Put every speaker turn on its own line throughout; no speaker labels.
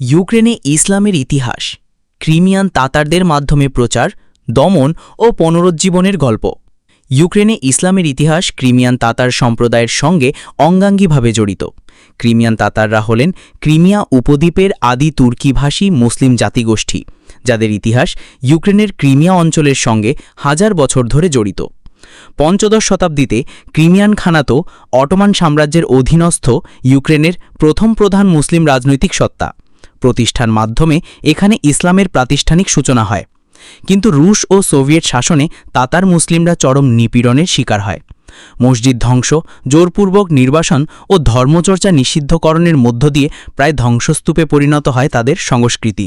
ইউক্রেনে ইসলামের ইতিহাস, ক্রিমিয়ান তাতারদের মাধ্যমে প্রচার, দমন ও পুনরুজ্জীবনের গল্প। ইউক্রেনে ইসলামের ইতিহাস ক্রিমিয়ান তাতার সম্প্রদায়ের সঙ্গে অঙ্গাঙ্গিভাবে জড়িত। ক্রিমিয়ান তাতাররা হলেন ক্রিমিয়া উপদ্বীপের আদি তুর্কিভাষী মুসলিম জাতিগোষ্ঠী, যাদের ইতিহাস ইউক্রেনের ক্রিমিয়া অঞ্চলের সঙ্গে হাজার বছর ধরে জড়িত। পঞ্চদশ শতাব্দীতে ক্রিমিয়ান খানাতো অটোমান সাম্রাজ্যের অধীনস্থ ইউক্রেনের প্রথম প্রধান মুসলিম রাজনৈতিক সত্তা। প্রতিষ্ঠার মাধ্যমে এখানে ইসলামের প্রাতিষ্ঠানিক সূচনা হয়। কিন্তু রুশ ও সোভিয়েত শাসনে তাতার মুসলিমরা চরম নিপীড়নের শিকার হয়। মসজিদ ধ্বংস, জোরপূর্বক নির্বাসন ও ধর্মচর্চা নিষিদ্ধকরণের মধ্য দিয়ে প্রায় ধ্বংসস্তূপে পরিণত হয় তাদের সংস্কৃতি।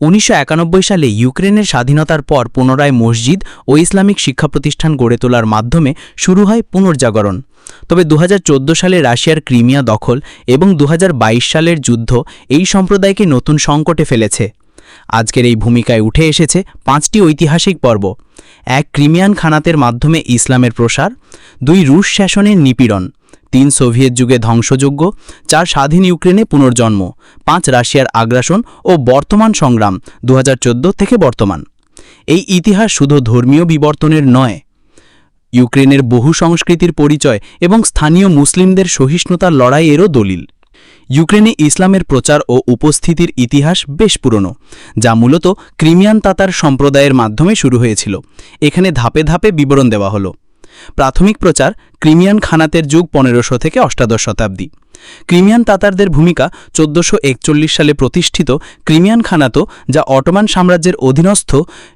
উনিশশো একানব্বই সালে ইউক্রেনের স্বাধীনতার পর পুনরায় মসজিদ ও ইসলামিক শিক্ষা প্রতিষ্ঠান গড়ে তোলার মাধ্যমে শুরু হয় পুনর্জাগরণ। তবে দু হাজার চোদ্দ সালে রাশিয়ার ক্রিমিয়া দখল এবং দুহাজার বাইশ সালের যুদ্ধ এই সম্প্রদায়কে নতুন সংকটে ফেলেছে। আজকের এই ভূমিকায় উঠে এসেছে পাঁচটি ঐতিহাসিক পর্ব। এক ক্রিমিয়ান খানাতের মাধ্যমে ইসলামের প্রসার, দুই রুশ শাসনের নিপীড়ন, তিন সোভিয়েত যুগে ধ্বংসযোগ্য চার স্বাধীন ইউক্রেনে পুনর্জন্ম, পাঁচ রাশিয়ার আগ্রাসন ও বর্তমান সংগ্রাম দু হাজার চোদ্দ থেকে বর্তমান। এই ইতিহাস শুধু ধর্মীয় বিবর্তনের নয়, ইউক্রেনের বহু সংস্কৃতির পরিচয় এবং স্থানীয় মুসলিমদের সহিষ্ণুতার লড়াইয়েরও দলিল। ইউক্রেনে ইসলামের প্রচার ও উপস্থিতির ইতিহাস বেশ পুরনো, যা মূলত ক্রিমিয়ান তাতার সম্প্রদায়ের মাধ্যমে শুরু হয়েছিল। এখানে ধাপে ধাপে বিবরণ দেওয়া হলো। প্রাথমিক প্রচার ক্রিমিয়ান খানাতের যুগ পনেরোশো থেকে অষ্টাদশ শতাব্দী। ক্রিমিয়ান তাতারদের ভূমিকা চোদ্দশো সালে প্রতিষ্ঠিত ক্রিমিয়ান খানাতো, যা অটোমান সাম্রাজ্যের অধীনস্থ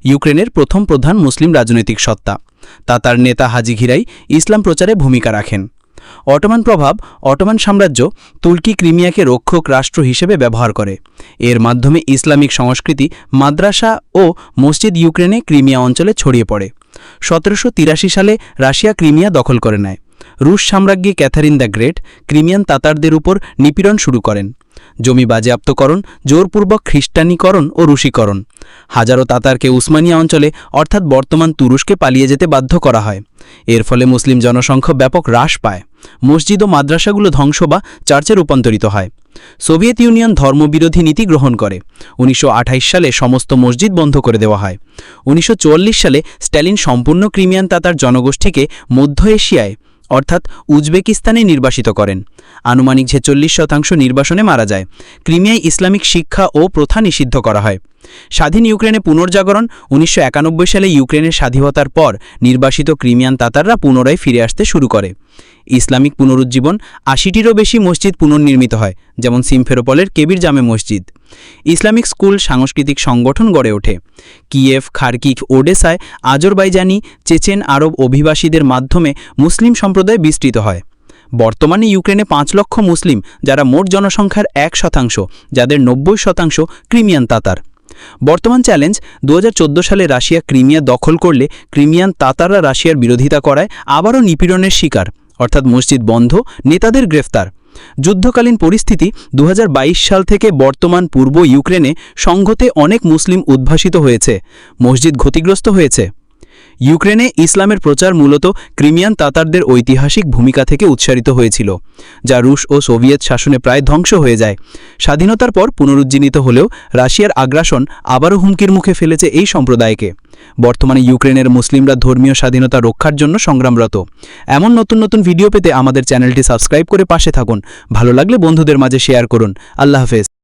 ইউক্রেনের প্রথম প্রধান মুসলিম রাজনৈতিক সত্তা। তাতার নেতা হাজি ঘিরাই ইসলাম প্রচারে ভূমিকা রাখেন। অটোমান প্রভাব অটোমান সাম্রাজ্য তুর্কি ক্রিমিয়াকে রক্ষক রাষ্ট্র হিসেবে ব্যবহার করে। এর মাধ্যমে ইসলামিক সংস্কৃতি মাদ্রাসা ও মসজিদ ইউক্রেনে ক্রিমিয়া অঞ্চলে ছড়িয়ে পড়ে। সতেরোশো তিরাশি সালে রাশিয়া ক্রিমিয়া দখল করে নেয়। রুশ সাম্রাজ্ঞী ক্যাথারিন দ্য গ্রেট ক্রিমিয়ান তাতারদের উপর নিপীড়ন শুরু করেন। জমি বাজেয়াপ্তকরণ, জোরপূর্বক খ্রিস্টানীকরণ ও রুশীকরণ। হাজারো তাতারকে উসমানিয়া অঞ্চলে, অর্থাৎ বর্তমান তুরস্কে পালিয়ে যেতে বাধ্য করা হয়। এর ফলে মুসলিম জনসংখ্যা ব্যাপক হ্রাস পায়। মসজিদ ও মাদ্রাসাগুলো ধ্বংস বা চার্চে রূপান্তরিত হয়। সোভিয়েত ইউনিয়ন ধর্মবিরোধী নীতি গ্রহণ করে। উনিশশো আঠাশ সালে সমস্ত মসজিদ বন্ধ করে দেওয়া হয়। উনিশশো চুয়াল্লিশ সালে স্ট্যালিন সম্পূর্ণ ক্রিমিয়ান তাতার জনগোষ্ঠীকে মধ্য এশিয়ায় অর্থাৎ উজবেকিস্তানে নির্বাসিত করেন। আনুমানিক ছেচল্লিশ শতাংশ নির্বাসনে মারা যায়। ক্রিমিয়ায় ইসলামিক শিক্ষা ও প্রথা নিষিদ্ধ করা হয়। স্বাধীন ইউক্রেনে পুনর্জাগরণ, উনিশশো একানব্বই সালে ইউক্রেনের স্বাধীনতার পর নির্বাসিত ক্রিমিয়ান তাতাররা পুনরায় ফিরে আসতে শুরু করে। ইসলামিক পুনরুজ্জীবন আশিটিরও বেশি মসজিদ পুনর্নির্মিত হয়, যেমন সিমফেরোপলের কেবির জামে মসজিদ। ইসলামিক স্কুল সাংস্কৃতিক সংগঠন গড়ে ওঠে। কিয়েভ খার্কিক ওডেসায়, আজরবাইজানি, চেচেন আরব অভিবাসীদের মাধ্যমে মুসলিম সম্প্রদায় বিস্তৃত হয়। বর্তমানে ইউক্রেনে পাঁচ লক্ষ মুসলিম, যারা মোট জনসংখ্যার এক শতাংশ, যাদের নব্বই শতাংশ ক্রিমিয়ান তাতার। বর্তমান চ্যালেঞ্জ দু হাজার চোদ্দ সালে রাশিয়া ক্রিমিয়া দখল করলে ক্রিমিয়ান তাতাররা রাশিয়ার বিরোধিতা করায় আবারও নিপীড়নের শিকার। অর্থাৎ মসজিদ বন্ধ, নেতাদের গ্রেফতার। যুদ্ধকালীন পরিস্থিতি দু হাজার বাইশ সাল থেকে বর্তমান পূর্ব ইউক্রেনে সংঘতে অনেক মুসলিম উদ্ভাসিত হয়েছে, মসজিদ ক্ষতিগ্রস্ত হয়েছে। ইউক্রেনে ইসলামের প্রচার মূলত ক্রিমিয়ান তাতারদের ঐতিহাসিক ভূমিকা থেকে উৎসারিত হয়েছিল, যা রুশ ও সোভিয়েত শাসনে প্রায় ধ্বংস হয়ে যায়। স্বাধীনতার পর পুনরুজ্জীবিত হলেও রাশিয়ার আগ্রাসন আবারও হুমকির মুখে ফেলেছে এই সম্প্রদায়কে। বর্তমানে ইউক্রেনের মুসলিমরা ধর্মীয় স্বাধীনতা রক্ষার জন্য সংগ্রামরত। এমন নতুন নতুন ভিডিও পেতে আমাদের চ্যানেলটি সাবস্ক্রাইব করে পাশে থাকুন। ভালো লাগলে বন্ধুদের মাঝে শেয়ার করুন। আল্লাহ হাফেজ।